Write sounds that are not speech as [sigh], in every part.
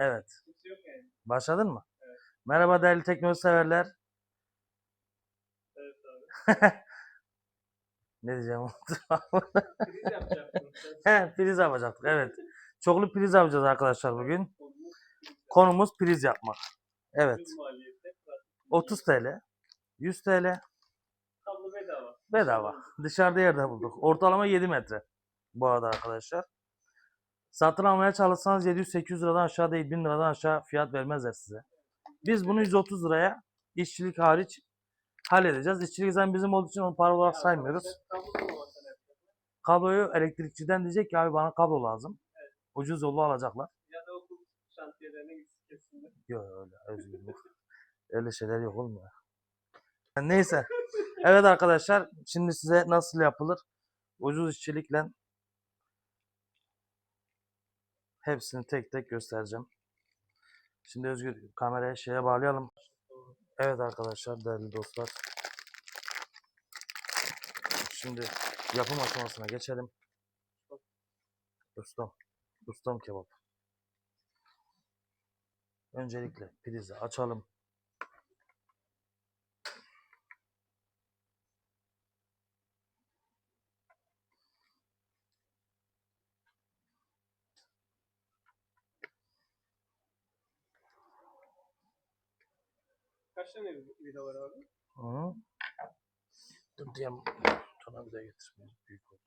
Evet. Yani. Başladın mı? Evet. Merhaba değerli teknoloji severler. Evet abi. [laughs] Ne diyeceğim? Priz yapacaktım. [laughs] He, priz yapacaktık. Evet. Çoklu priz yapacağız arkadaşlar bugün. Konumuz priz yapmak. Evet. Tüm maliyette. 30 TL. 100 TL. Kablo bedava. Bedava. Dışarıda yerde bulduk. Ortalama 7 metre. Bu arada arkadaşlar. Satın almaya çalışsanız 700-800 liradan aşağı değil 1000 liradan aşağı fiyat vermezler size. Biz bunu 130 liraya işçilik hariç halledeceğiz. İşçilik zaten bizim olduğu için onu para olarak saymıyoruz. Kabloyu elektrikçiden diyecek ki abi bana kablo lazım. Ucuz yolu alacaklar. Ya da okul şantiyelerine gitsin kesinlikle. Yok öyle özgürlük. öyle şeyler yok ya. Neyse. Evet arkadaşlar şimdi size nasıl yapılır ucuz işçilikle hepsini tek tek göstereceğim. Şimdi Özgür kamerayı şeye bağlayalım. Evet arkadaşlar değerli dostlar. Şimdi yapım aşamasına geçelim. Ustam. Ustam kebap. Öncelikle prizi açalım. Kaç tane vida var abi? Hı. Dur diyem. Sana bir de getirmeyeyim. Büyük oldu.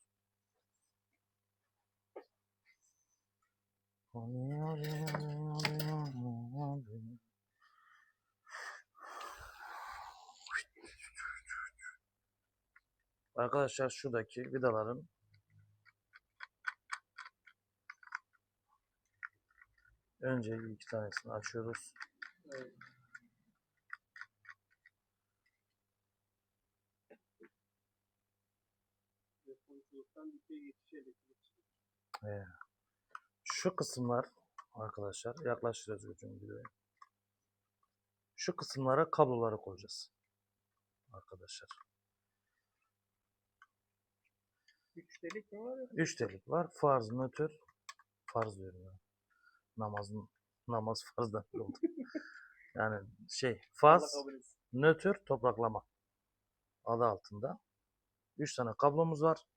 Arkadaşlar şuradaki vidaların önce iki tanesini açıyoruz. Evet. Telefonculuktan bir şey geçiş elektrik. Ee, şu kısımlar arkadaşlar yaklaştırıyoruz gözünü videoya. Şu kısımlara kabloları koyacağız. Arkadaşlar. Üç delik mi var ya? 3 delik var. Farz, nötr. Farz diyorum ya. Namazın namaz farzdan [laughs] oldu. yani şey farz, nötr, topraklama adı altında. 3 tane kablomuz var.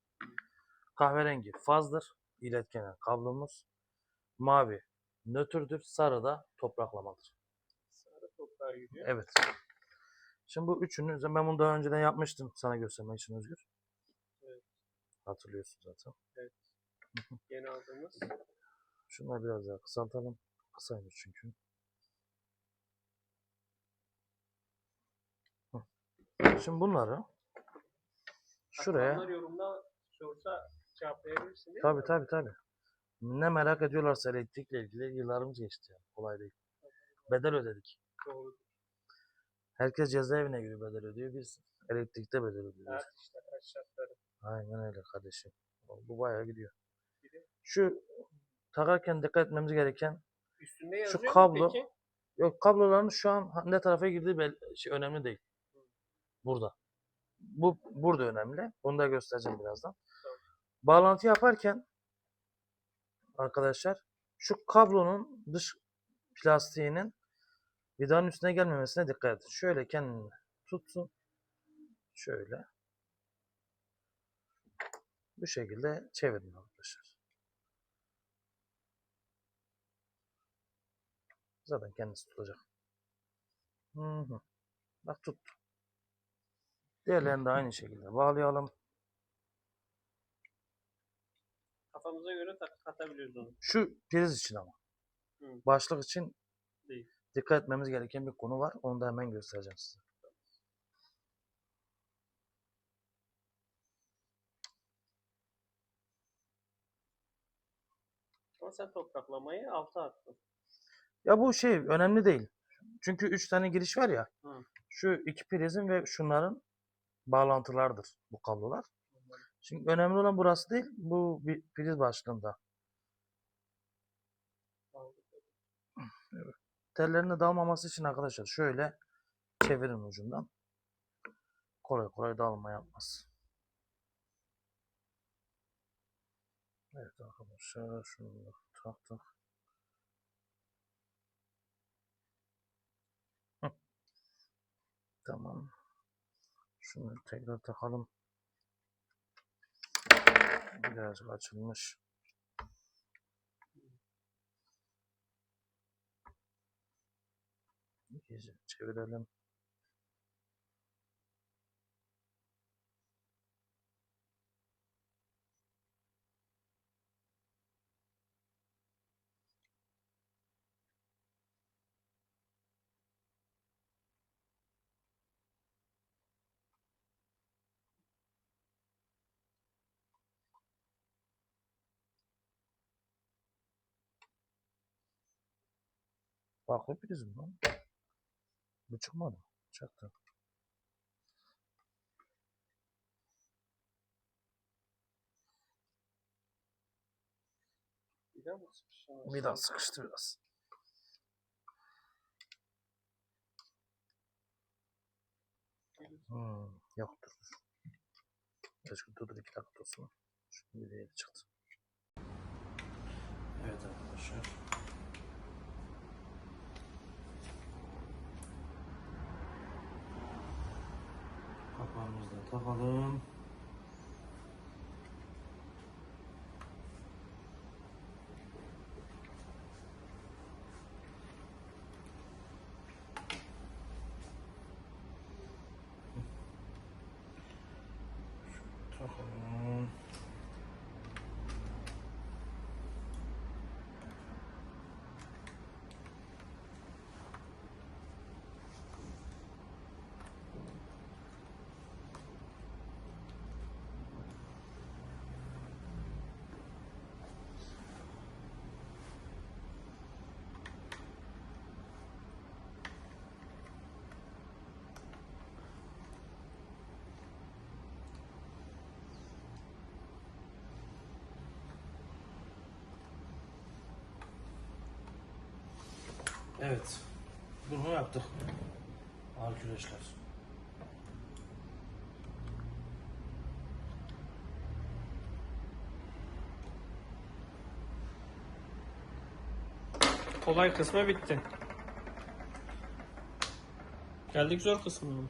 Kahverengi fazdır. iletkene kablomuz. Mavi nötrdür. Sarı da topraklamadır. Sarı toprağa gidiyor. Evet. Şimdi bu üçünü ben bunu daha önceden yapmıştım sana göstermek için Özgür. Evet. Hatırlıyorsun zaten. [laughs] Yeni aldığımız. Şunları biraz daha kısaltalım. Kısaymış çünkü. Şimdi bunları şuraya yorumda sorsa cevaplayabilirsin değil mi? tabi tabi tabi. Ne merak ediyorlarsa elektrikle ilgili yıllarımız geçti yani. Kolay değil. Bedel ödedik. Doğru. Herkes cezaevine giriyor bedel ödüyor. Biz elektrikte bedel ödüyoruz. Her işte şartları. Aynen öyle kardeşim. Bu bayağı gidiyor. Şu takarken dikkat etmemiz gereken Üstünde yazıyor mu kablo- peki? yok kabloların şu an ne tarafa girdiği bel- şey önemli değil. Burada. Bu burada önemli. Onu da göstereceğim birazdan. Bağlantı yaparken arkadaşlar şu kablonun dış plastiğinin vidanın üstüne gelmemesine dikkat edin. Şöyle kendini tutsun. Şöyle. Bu şekilde çevirin arkadaşlar. Zaten kendisi tutacak. Hı hı. Bak tuttu. Diğerlerini de aynı şekilde bağlayalım. Kafamıza göre tak katabiliyoruz onu. Şu priz için ama. Hı. Başlık için Değil. dikkat etmemiz gereken bir konu var. Onu da hemen göstereceğim size. Ama sen topraklamayı alta attın. Ya bu şey önemli değil. Çünkü 3 tane giriş var ya. Hı. Şu iki prizin ve şunların bağlantılardır bu kablolar. Şimdi önemli olan burası değil, bu bir priz başlığında. Evet. Tellerine dalmaması için arkadaşlar şöyle çevirin ucundan. Kolay kolay dalma yapmaz. Evet arkadaşlar şunu taktık. Tamam. Şunu tekrar takalım. Birazcık açılmış. İyice çevirelim. Farklı prizm lan. Bu çıkmadı. Çıktı. Daha sıkıştı biraz. Hmm, yoktur. Keşke durdur iki dakika dursun. Şimdi bir yeri çıktı. Evet arkadaşlar. Kapağımızı da takalım. Takalım. Evet. Bunu yaptık. Arkadaşlar. Kolay kısmı bitti. Geldik zor kısmına.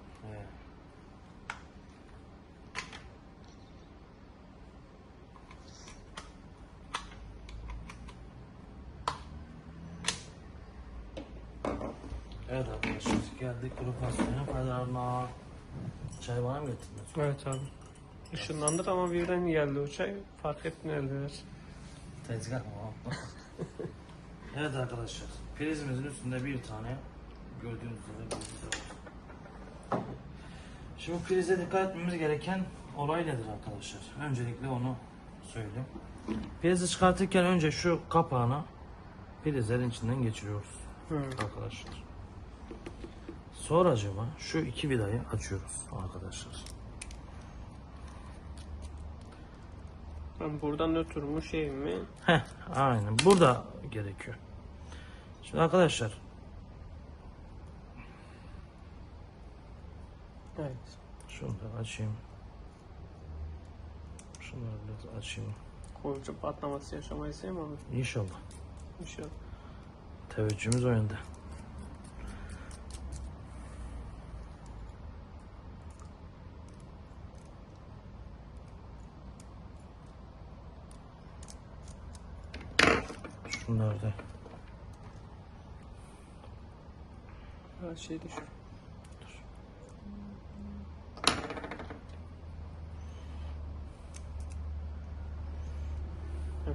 Evet arkadaşlar geldik kuru fasulyenin pazarına. Çay bana mı getirdin? Evet abi. Işınlandık ama birden geldi o çay. Fark etmediler. Tezgah mı [laughs] evet arkadaşlar prizimizin üstünde bir tane gördüğünüz üzere bir priz var. Şimdi prize dikkat etmemiz gereken olay nedir arkadaşlar? Öncelikle onu söyleyeyim. Prizi çıkartırken önce şu kapağını prizlerin içinden geçiriyoruz Hı. arkadaşlar. Sonra acaba şu iki vidayı açıyoruz arkadaşlar. Ben buradan nötr mü şey mi? Heh, aynen. Burada gerekiyor. Şimdi arkadaşlar Evet. şunu da açayım. Şunları biraz açayım. Koyucu patlaması yaşamayı sevmem. İnşallah. İnşallah. Teveccühümüz o yönde. Şunlar da. Her şey düşür.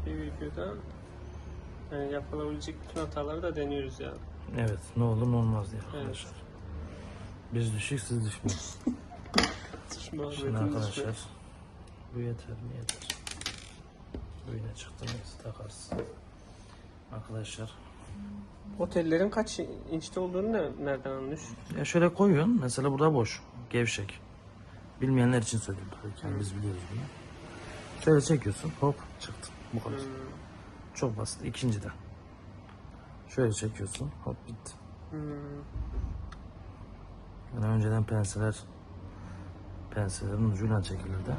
Bir videoda yani yapılabilecek bütün hataları da deniyoruz yani. Evet ne olur ne olmaz diye arkadaşlar. Biz düşük siz düşmeyin. Sıçma Şimdi arkadaşlar şu. bu yeter mi yeter. Bu yine çıktı neyse takarız. Arkadaşlar Otellerin kaç inçte olduğunu ne, nereden anlıyoruz? ya şöyle koyuyorsun mesela burada boş gevşek. Bilmeyenler için söylüyorum tabii ki yani biz biliyoruz bunu. Şöyle çekiyorsun hop çıktı bu kadar. Hmm. Çok basit ikinci de. Şöyle çekiyorsun hop bitti. Hmm. Yani önceden penseler penselerin ucuyla çekilirdi.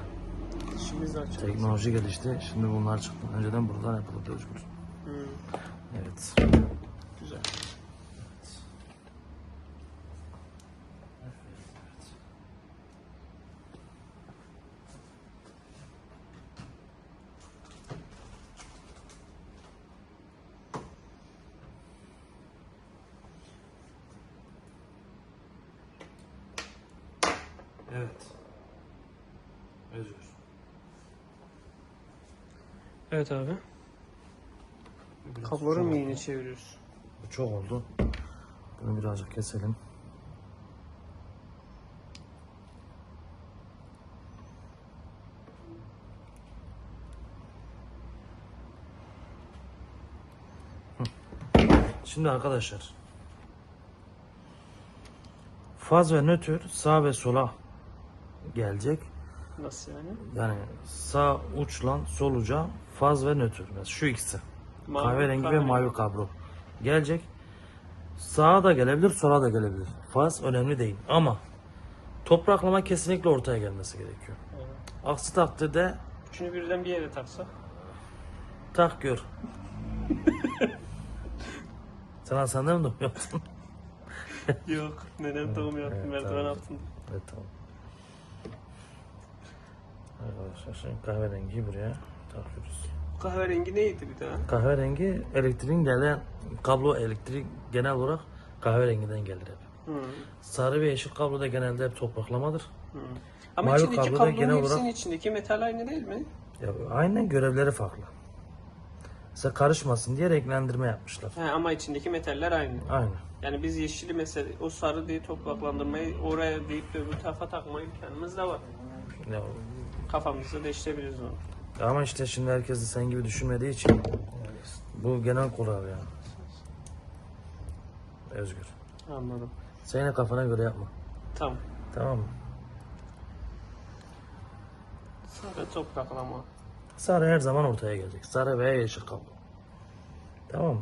İşimiz. Teknoloji gelişti şimdi bunlar çıktı. Önceden buradan yapılırdı ucumuz. Hmm. Evet. Güzel. Evet. Özür. Evet abi. Biraz Kabloları çok mı çeviriyoruz? Bu çok oldu. Bunu birazcık keselim. Şimdi arkadaşlar faz ve nötr sağ ve sola gelecek. Nasıl yani? Yani sağ uçla sol uca faz ve nötr. Şu ikisi. Mavi, kahverengi ve kahverengi. mavi kablo gelecek. Sağa da gelebilir, sola da gelebilir. Faz önemli değil ama topraklama kesinlikle ortaya gelmesi gerekiyor. Evet. Aksi takdirde Üçünü birden bir yere taksak. tak gör. [laughs] Sen Hasan'da mı yaptın? [laughs] Yok. Neden doğum yaptım evet, merdiven tamam. altında. evet tamam. Arkadaşlar şimdi kahverengiyi buraya takıyoruz. Kahverengi neydi bir daha? Kahverengi elektriğin gelen kablo elektrik genel olarak kahverenginden gelir hep. Hı. Sarı ve yeşil kablo da genelde hep topraklamadır. Hı. Ama Mavi içindeki kabloda kablonun genel hepsinin olarak- içindeki metal aynı değil mi? Ya, aynen görevleri farklı. Mesela karışmasın diye renklendirme yapmışlar. He, ama içindeki metaller aynı. Aynen. Yani biz yeşili mesela o sarı diye topraklandırmayı oraya deyip de öbür tarafa takma imkanımız da var. Ya, Kafamızda değiştirebiliriz onu. Ama işte şimdi herkes de sen gibi düşünmediği için bu genel kural ya. Özgür. Anladım. Sen yine kafana göre yapma. Tamam. Tamam mı? Sarı topraklama. Sarı her zaman ortaya gelecek. Sarı veya yeşil kablo. Tamam mı?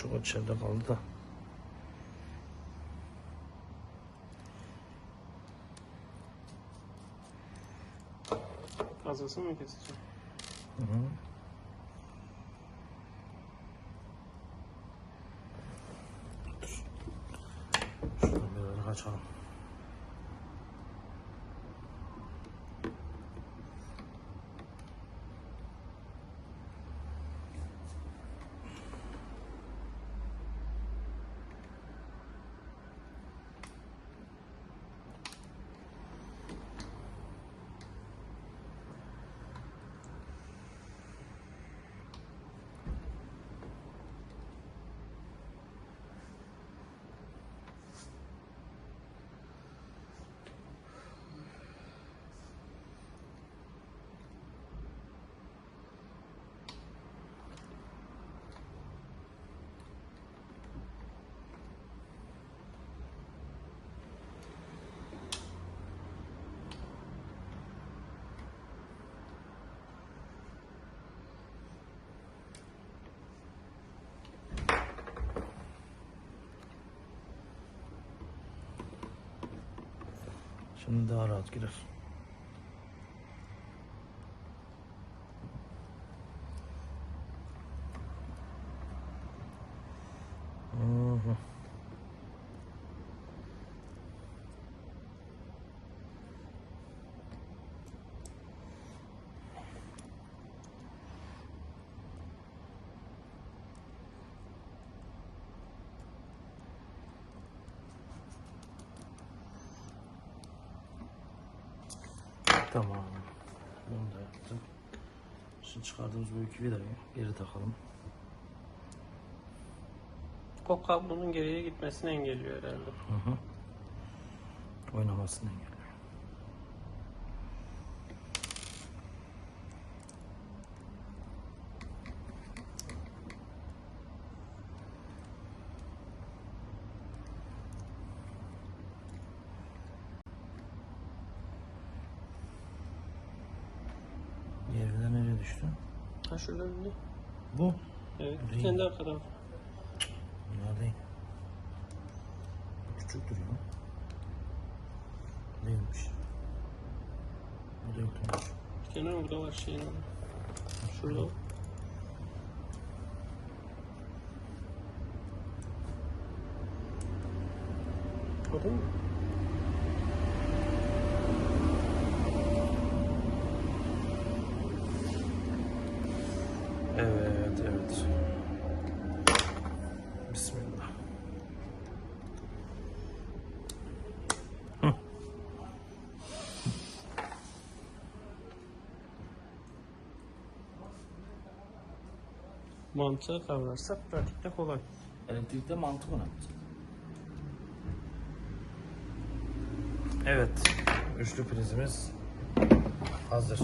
Çok içeride kaldı da. Fazlasını mı keseceğim? Hı hı. Şuradan biraz açalım. Şimdi daha rahat girer. Hı hı. Tamam. Bunu da yaptık. Şimdi çıkardığımız bu iki vidayı geri takalım. O kablonun geriye gitmesini engelliyor herhalde. Hı hı. Oynamasını engelliyor. Diğer vida nereye düştü? Ha şurada önünde. Bu. Evet. Değil. Kendi arkadan. Bunlar değil. Bu küçük duruyor. Değilmiş. Burada yok. Bir tane orada var şeyin. Şurada. O değil mi? Evet, evet. Bismillah. Mantığı kavrarsak pratikte kolay. Elektrikte mantık önemli. Evet. Üçlü prizimiz hazır.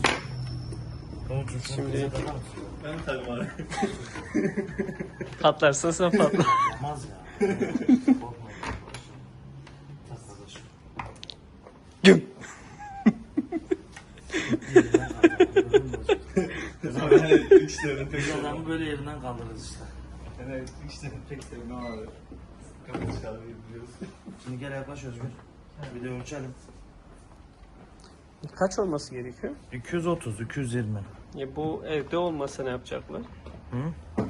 Şimdi-? Ben tabii abi. Patlarsa sen patla. Olmaz ya. Güm. Üç adamı böyle yerinden kaldırırız işte. Yani üç tane tek sevdim abi. Kapı çıkarmayı biliyoruz. Şimdi gel yaklaş Özgür. Bir de ölçelim. Kaç olması gerekiyor? 230, 220. Ya bu evde olmasa ne yapacaklar? Hı?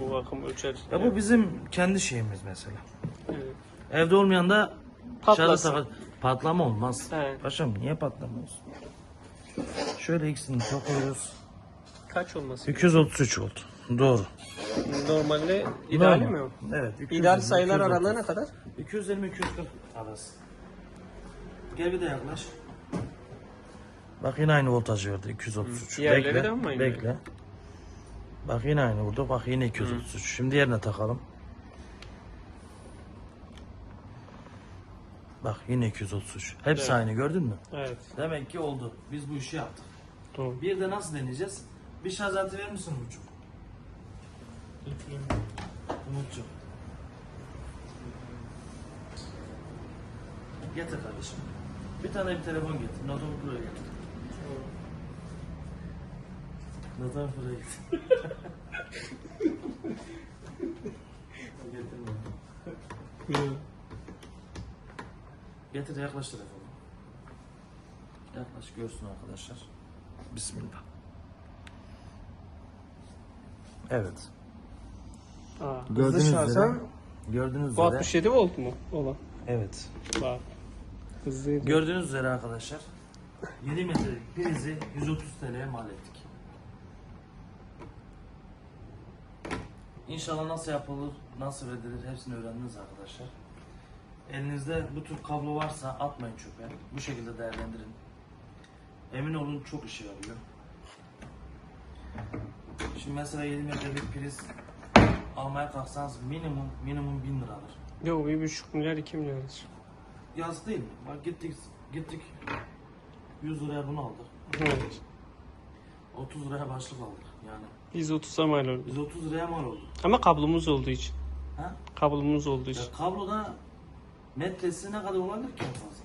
Bu bakım ölçer. Ya bu bizim kendi şeyimiz mesela. Evet. Evde olmayan da dışarıda Patlasın. Patlama olmaz. He. Paşam niye patlamıyoruz? Şöyle ikisini topluyoruz. Kaç olması 233 oldu. Doğru. Normalde ideali Normal. mi o? Evet. 220, İdeal sayılar 230. aralığı ne kadar? 220 240 arası. Gel bir de yaklaş. Bak yine aynı voltaj verdi 233. Diğerleri bekle, de aynı? Bekle. Bak yine aynı vurdu. Bak yine 233. Şimdi yerine takalım. Bak yine 233. Hepsi Evet. aynı gördün mü? Evet. Demek ki oldu. Biz bu işi yaptık. Doğru. Bir de nasıl deneyeceğiz? Bir şarj aleti verir misin Umut'cum? Umut'cum. Getir kardeşim. Bir tane bir telefon getir. Notum buraya getir. Notum buraya getir. Getirme. Getir yaklaş telefonu. Yaklaş görsün arkadaşlar. Bismillah. Evet. Aa, Gördüğünüz hızlı şarjdan üzere. Gördüğünüz bu üzere. 67 volt mu olan? Evet. Bak. Hızlıydı. Gördüğünüz üzere arkadaşlar. 7 metrelik prizi 130 TL'ye mal ettik. İnşallah nasıl yapılır, nasıl üretilir hepsini öğrendiniz arkadaşlar. Elinizde bu tür kablo varsa atmayın çöpe. Bu şekilde değerlendirin. Emin olun çok işe yarıyor. Şimdi mesela 7 metrelik priz almaya kalksanız minimum minimum 1000 liradır. Yok bir buçuk milyar iki milyardır. Yaz değil mi? Bak gittik gittik 100 liraya bunu aldık. Evet. 30 liraya başlık aldık yani. Biz 30'a mal oldu. Biz 30 liraya mal olduk. Ama kablomuz olduğu için. Ha? Kablomuz olduğu için. Ya kabloda metresi ne kadar olabilir ki en fazla?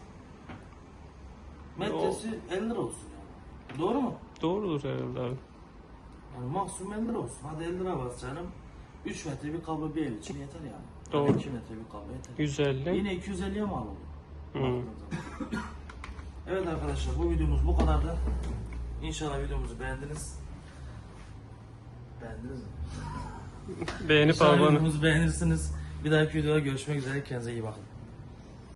Metresi 50 lira olsun yani. Doğru mu? Doğrudur herhalde abi. Yani maksimum 50 lira olsun. Hadi 50 lira bas canım. 3 metre bir kablo bir ev için yeter yani. Doğru. 2 metre bir kablo yeter. 150. Yine 250'ye mal oldu. Hı. Evet arkadaşlar bu videomuz bu kadardı. İnşallah videomuzu beğendiniz. Beğendiniz mi? Beğenip İnşallah abone. videomuzu beğenirsiniz. Bir dahaki videoda görüşmek üzere. Kendinize iyi bakın.